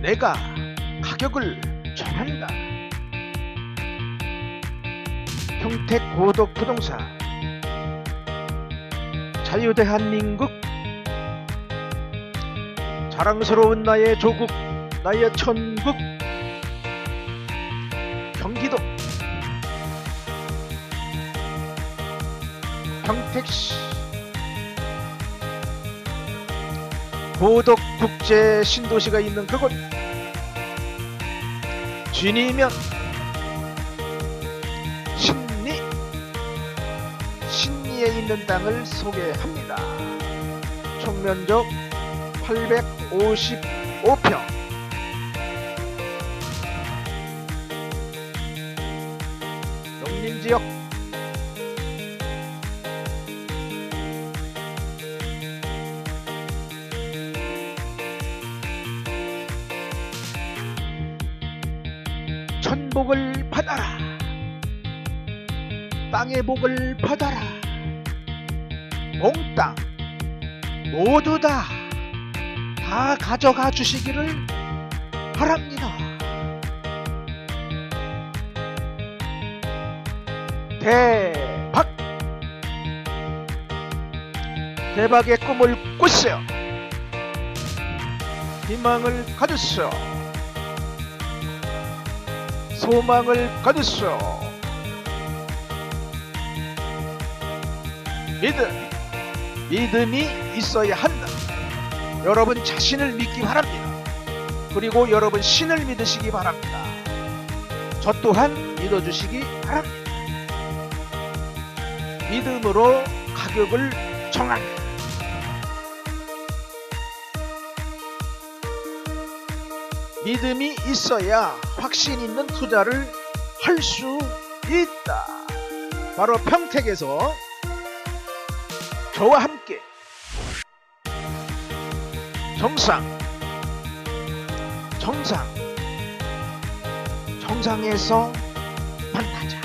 내가 가격을 정한다. 평택 고덕 부동산. 자유대한민국. 자랑스러운 나의 조국 나의 천국. 경기도. 평택시 고덕 국제 신도시가 있는 그곳 진이면 신리 신리에 있는 땅을 소개합니다. 총 면적 855평 농림지역 천복을 받아라 땅의 복을 받아라 몽땅 모두 다 다 가져가 주시기를 바랍니다. 대박! 대박의 꿈을 꾸세요. 희망을 가졌어. 소망을 가졌어. 믿음, 믿음이 있어야 한다. 여러분 자신을 믿기 바랍니다. 그리고 여러분 신을 믿으시기 바랍니다. 저 또한 믿어주시기 바랍니다. 믿음으로 가격을 정하라. 믿음이 있어야 확신 있는 투자를 할 수 있다. 바로 평택에서 저와 함께 정상 정상 정상에서 만나자